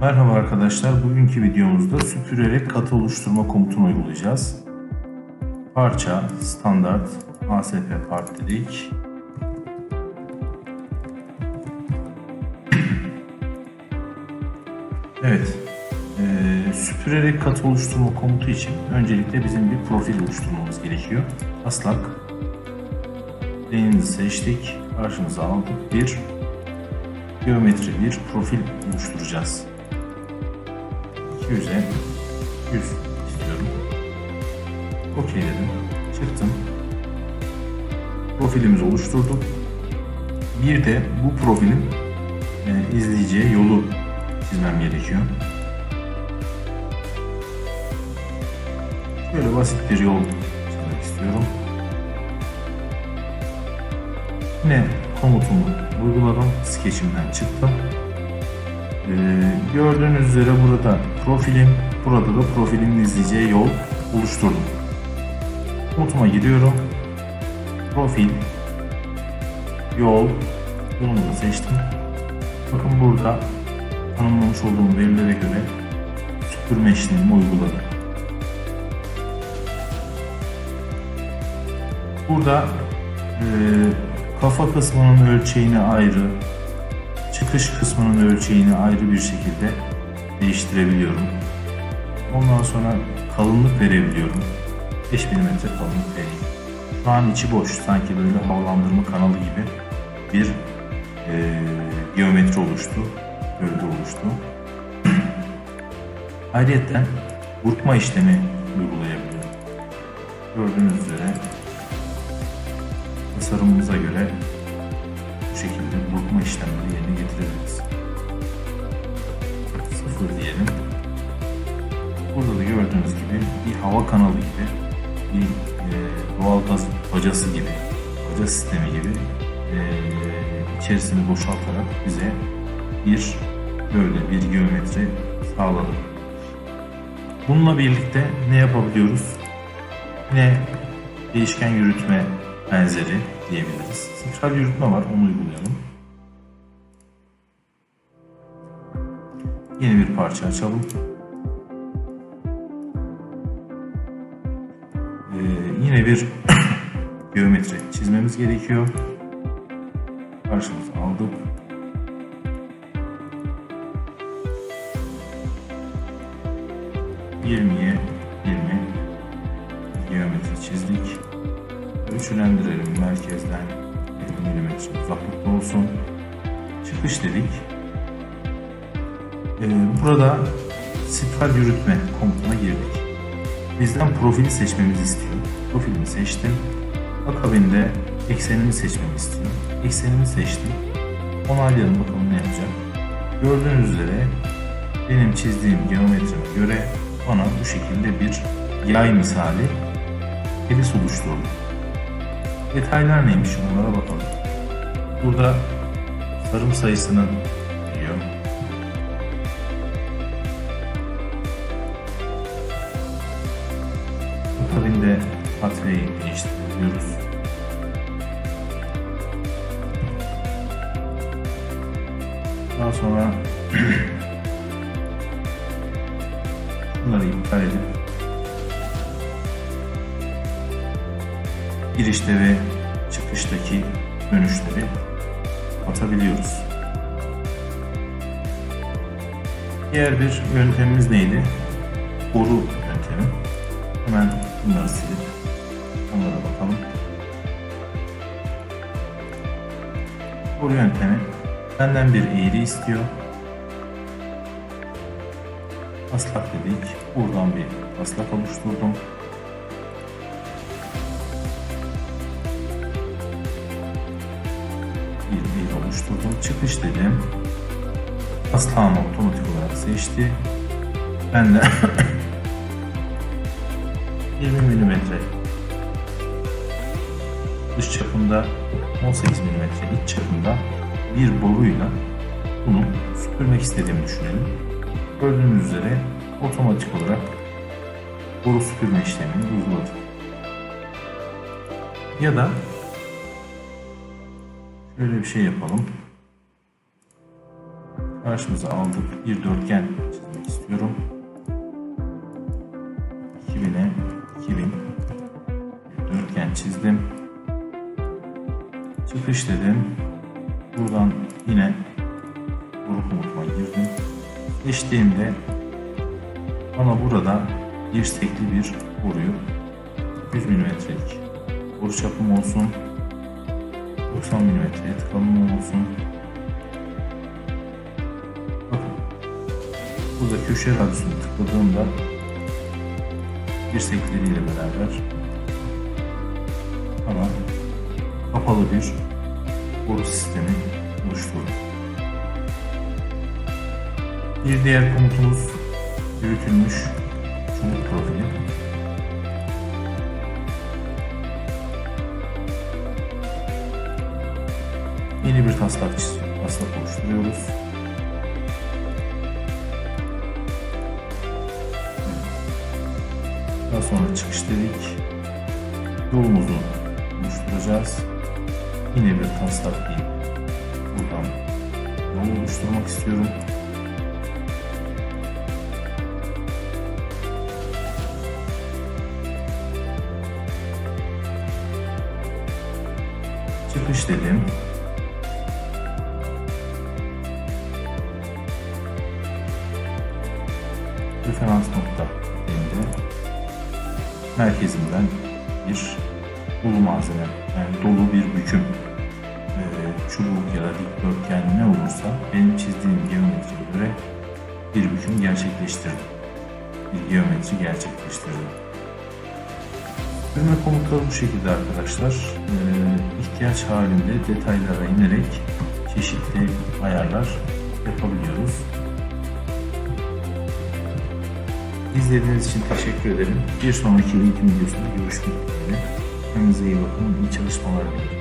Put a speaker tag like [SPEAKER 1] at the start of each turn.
[SPEAKER 1] Merhaba arkadaşlar. Bugünkü videomuzda süpürerek katı oluşturma komutunu uygulayacağız. Parça, standart, ASP part dedik. Evet. eee, süpürerek katı oluşturma komutu için öncelikle bizim bir profil oluşturmamız gerekiyor. Aslak. Renini seçtik. Karşımıza aldık. Bir geometri bir profil oluşturacağız. 200'e 100 istiyorum. OK dedim. Çıktım. Profilimizi oluşturduk. Bir de bu profilin e, izleyeceği yolu çizmem gerekiyor. Böyle basit bir yol çizmek istiyorum. Yine komutumu uyguladım. Sketch'imden çıktım. Ee, gördüğünüz üzere burada profilim, burada da profilimin izleyeceği yol oluşturdum. Komutuma giriyorum. Profil, yol, yolumu da seçtim. Bakın burada tanımlamış olduğum verilere göre süpürme işlemimi uyguladım. Burada e, kafa kısmının ölçeğini ayrı, çıkış kısmının ölçeğini ayrı bir şekilde değiştirebiliyorum. Ondan sonra kalınlık verebiliyorum. 5 mm kalınlık vereyim. Şu an içi boş. Sanki böyle havalandırma kanalı gibi bir e, geometri oluştu. Gövde oluştu. Ayrıca burkma işlemi uygulayabiliyorum. Gördüğünüz üzere tasarımımıza göre şekilde burkma işlemleri yerine getirebiliriz. Sıfır diyelim. Burada da gördüğünüz gibi bir hava kanalı gibi, bir e, doğal gaz bacası gibi, baca sistemi gibi e, içerisini boşaltarak bize bir böyle bir geometri sağladı. Bununla birlikte ne yapabiliyoruz? Yine değişken yürütme benzeri diyebiliriz. Spiral yürütme var, onu uygulayalım. Yeni bir parça açalım. Ee, yine bir geometri çizmemiz gerekiyor. Karşımıza aldık. Yirmiye Ölçülendirelim merkezden 50 mm uzaklıkta olsun. Çıkış dedik. Ee, burada spiral yürütme komutuna girdik. Bizden profili seçmemizi istiyor. Profilimi seçtim. Akabinde eksenimi seçmemi istiyor. Eksenimi seçtim. Onaylayalım bakalım ne yapacak. Gördüğünüz üzere benim çizdiğim geometrime göre bana bu şekilde bir yay misali helis oluşturdu. Detaylar neymiş onlara bakalım. Burada sarım sayısını diyor. Akabinde patreyi değiştiriyoruz. Daha sonra bunları iptal edip girişte ve çıkıştaki dönüşleri atabiliyoruz. Diğer bir yöntemimiz neydi? Boru yöntemi. Hemen bunları silip onlara bakalım. Boru yöntemi benden bir eğri istiyor. Taslak dedik. Buradan bir taslak oluşturdum. Çıkış dedim. Taslağımı otomatik olarak seçti. Ben de 20 mm dış çapında 18 mm iç çapında bir boruyla bunu süpürmek istediğimi düşünelim. Gördüğünüz üzere otomatik olarak boru süpürme işlemini uyguladı. Ya da şöyle bir şey yapalım. Karşımıza aldık. Bir dörtgen çizmek istiyorum. 2000'e 2000 bir dörtgen çizdim. Çıkış dedim. Buradan yine boru komutuma girdim. Seçtiğimde bana burada dirsekli bir boruyu 100 mm'lik boru çapım olsun. 90 mm et kalınlığı olsun. Burada köşe radyosunu tıkladığımda dirsekleriyle beraber bana kapalı bir boru sistemi oluşturdu. Bir diğer komutumuz büyütülmüş çubuk profili. Yeni bir taslak, taslak oluşturuyoruz. Daha sonra çıkış dedik. Yolumuzu oluşturacağız. Yine bir taslak değil. Buradan yol oluşturmak istiyorum. Çıkış dedim. referans merkezinden bir dolu malzeme yani dolu bir büküm e, çubuk ya da dikdörtgen ne olursa benim çizdiğim geometriye göre bir büküm gerçekleştirdim. Bir geometri gerçekleştirdim. Bölme komutları bu şekilde arkadaşlar. E, ihtiyaç halinde detaylara inerek çeşitli ayarlar yapabiliyoruz. İzlediğiniz için teşekkür ederim. Bir sonraki eğitim videosunda görüşmek üzere. Kendinize iyi bakın. İyi çalışmalar dilerim.